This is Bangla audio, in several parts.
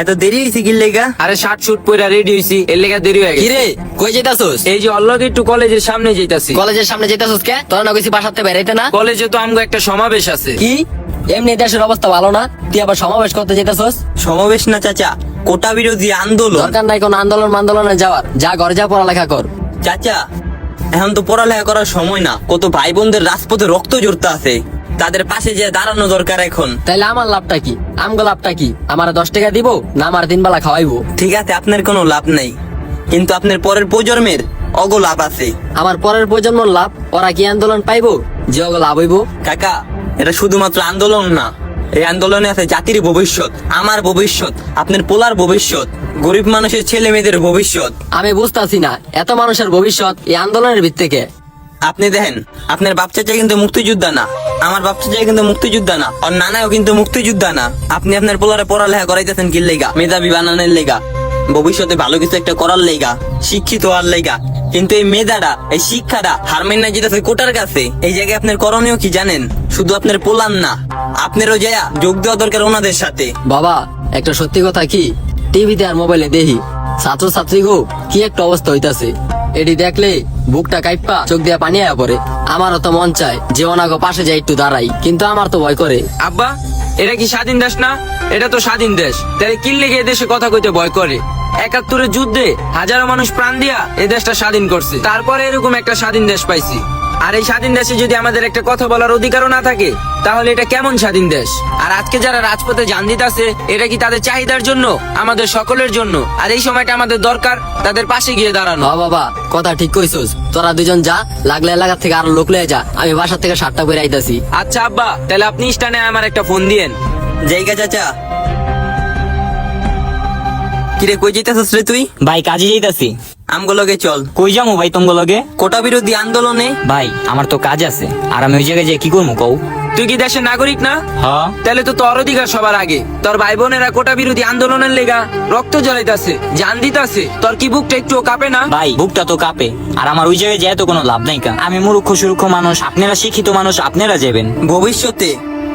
এত দেরি হয়েছে কি লেগা? আরে শার্ট শুট পরে রেডি হইছি এর লেগে দেরি হয়ে গেছে। কিরে কই যেতাছস এই যে অল্লগে একটু কলেজের সামনে যেতেছি কলেজের সামনে যেতাছস কে? তোর না কইছি বাসাতে বেরাইতে না? কলেজে তো আমগো একটা সমাবেশ আছে। কি? এমনি দেশের অবস্থা ভালো না? তুই আবার সমাবেশ করতে যেতাছস সমাবেশ না চাচা কোটা বিরোধী আন্দোলন। দরকার নাই কোন আন্দোলন আন্দোলনে যাওয়ার। যা ঘরে যা পড়ালেখা কর। চাচা এখন তো পড়ালেখা করার সময় না। কত ভাই বোনদের রাজপথে রক্ত জড়তে আছে। তাদের পাশে যে দাঁড়ানো দরকার এখন। তাইলে আমার লাভটা কি? আমগো লাভটা কি? আমার দশ টাকা দিব না আমার তিন বেলা খাওয়াইবো? ঠিক আছে আপনার কোনো লাভ নেই। কিন্তু আপনার পরের প্রজন্মের অগ লাভ আছে। আমার পরের প্রজন্মর লাভ ওরা কি আন্দোলন পাইবো? যে ওগুলো লাভ হইবো? কাকা এটা শুধুমাত্র আন্দোলন না। এই আন্দোলনে আছে জাতির ভবিষ্যৎ আমার ভবিষ্যৎ আপনার পোলার ভবিষ্যৎ গরিব মানুষের ছেলে মেয়েদের ভবিষ্যৎ। আমি বুঝতাছি না এত মানুষের ভবিষ্যৎ এই আন্দোলনের ভিত্তিকে আপনি দেখেন, আপনার বাপ চাচা কিন্তু মুক্তিযোদ্ধা না। আমার বাপ চাচা কিন্তু মুক্তিযোদ্ধা না। আর নানাও কিন্তু মুক্তিযোদ্ধা না। আপনি আপনার পোলারে পড়ালেখা করাইতেছেন কি লেগা? মেধাবী বানানোর লেগা। ভবিষ্যতে ভালো কিছু একটা করার লেগা। শিক্ষিত হওয়ার লেগা। কিন্তু এই মেধাটা এই শিক্ষাটা হারমেন না যেটা কোটার কাছে। এই জায়গায় আপনার করণীয় কি জানেন? শুধু আপনার পোলান না। আপনারও যায়া যোগ দেওয়া দরকার ওনাদের সাথে। বাবা, একটা সত্যি কথা কি? টিভিতে আর মোবাইলে দেখি। ছাত্র ছাত্রী গো কি একটা অবস্থা হইতাছে। এটি দেখলে বুকটা কাইপা চোখ দিয়ে পানি আয়া পরে আমারও তো মন চায় যে ওনাকে পাশে যাই একটু দাঁড়াই, কিন্তু আমার তো ভয় করে। আব্বা, এটা কি স্বাধীন দেশ না? এটা তো স্বাধীন দেশ। তাহলে কি গিয়ে এ দেশে কথা কইতে ভয় করে? একাত্তরের যুদ্ধে হাজারো মানুষ প্রাণ দিয়া এই দেশটা স্বাধীন করছে। তারপরে এরকম একটা স্বাধীন দেশ পাইছি। আর এই স্বাধীন দেশে যদি আমাদের একটা কথা বলার অধিকারও না থাকে তাহলে এটা কেমন স্বাধীন দেশ? আর আজকে যারা রাজপথে জান দিতাছে এটা কি তাদের চাহিদার জন্য? আমাদের সকলের জন্য? আর এই সময়টা আমাদের দরকার তাদের পাশে গিয়ে দাঁড়ানো। বাবা কথা ঠিক কইছস। তোরা দুজন যা লাগলে এলাকা থেকে আরও লোক লয়ে যা। আমি বাসা থেকে সাতটা করে আইতাছি। আচ্ছা আব্বা তাহলে আপনি স্টানে আমার একটা ফোন দিয়েন। জায়গা চাচা। কিরে কই যেতেছিস রে তুই? ভাই কাজে যাইতাছি। আমগুলোকে চল। কই যামু ভাই তোমার লগে? কোটা বিরোধী আন্দোলনে? ভাই আমার তো কাজ আছে। আর আমি ওই জায়গায় যে কি করব কও? তুই কি দেশের নাগরিক না? হ্যাঁ তাহলে তো তোর অধিকার সবার আগে। তোর ভাই বোনেরা কোটা বিরোধী আন্দোলনের লেগা রক্ত জ্বলাইতাছে জান দিতাছে। তোর কি বুকটা একটু কাঁপে না? ভাই বুকটা তো কাঁপে। আর আমার ওই জায়গায় যায় তো কোনো লাভ নাই কা। আমি মূর্খ সুরক্ষ মানুষ আপনারা শিক্ষিত মানুষ আপনারা যাবেন। ভবিষ্যতে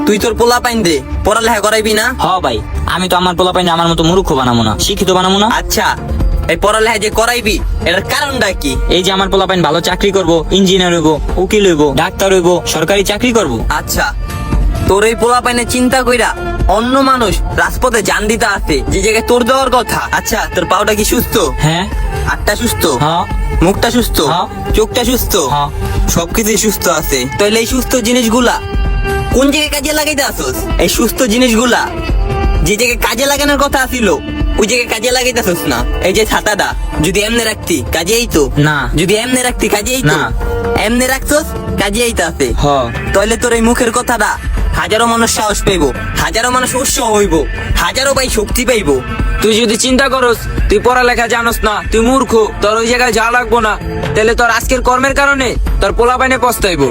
তুই তোর পোলা পাইন দে পড়ালেখা করাইবি না? হ ভাই আমি তো আমার পোলা পাইনি আমার মতো মূর্খ বানাবো না শিক্ষিত বানাবো না। আচ্ছা এই পড়ালেখা যে করাইবি এটার কারণটা কি? এই যে আমার পোলা পাইন ভালো চাকরি করব ইঞ্জিনিয়ার হইব উকিল হইব ডাক্তার হইব সরকারি চাকরি করব। আচ্ছা তোর এই পোলা পাইনে চিন্তা কইরা অন্য মানুষ রাজপথে জান দিতে আছে যে জায়গায় তোর দেওয়ার কথা। আচ্ছা তোর পাওটা কি সুস্থ? হ্যাঁ। হাতটা সুস্থ? হ্যাঁ মুখটা সুস্থ? হ্যাঁ। চোখটা সুস্থ? হ্যাঁ। সবকিছুই সুস্থ আছে। তাহলে এই সুস্থ জিনিসগুলা কোন জায়গায় কাজে লাগাইতে আসোস? এই সুস্থ জিনিসগুলা যে জায়গায় কাজে লাগানোর কথা আছিল ওই জায়গায় কাজে লাগাইতে আসোস না। এই যে ছাতাটা যদি এমনি রাখতি কাজে তো না। যদি এমনি রাখতি কাজে এই তো। এমনি রাখছস কাজে এইতে আছে হ। তাহলে তোর এই মুখের কথাটা হাজারো মানুষ সাহস পাইবো হাজারো মানুষ উৎসাহ হইব হাজারো ভাই শক্তি পাইবো। তুই যদি চিন্তা করস তুই পড়ালেখা জানোস না তুই মূর্খ তোর ওই জায়গায় যাওয়া লাগবো না। তাহলে তোর আজকের কর্মের কারণে তোর পোলা পাইনে পস্তাইবো।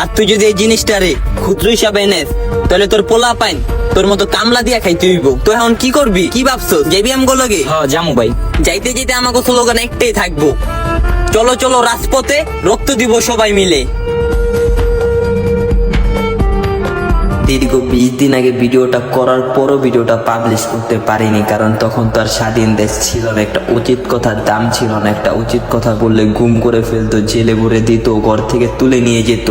আর তুই যদি এই জিনিসটারে ক্ষুদ্র হিসাবে নেস তাহলে তোর পোলা পাইন তোর মতো কামলা দিয়া খাইতে হইব। তো এখন কি করবি? কি ভাবছ যেবি আমগো লগে? হ জামু ভাই। যাইতে যেতে আমাকে স্লোগান একটাই থাকব। চলো চলো রাজপথে রক্ত দিব সবাই মিলে। দীর্ঘ বিশ দিন আগে ভিডিওটা করার পরও ভিডিওটা পাবলিশ করতে পারিনি কারণ তখন তো আর স্বাধীন দেশ ছিল না। একটা উচিত কথার দাম ছিল না। একটা উচিত কথা বললে গুম করে ফেলতো জেলে ভরে দিত ঘর থেকে তুলে নিয়ে যেত।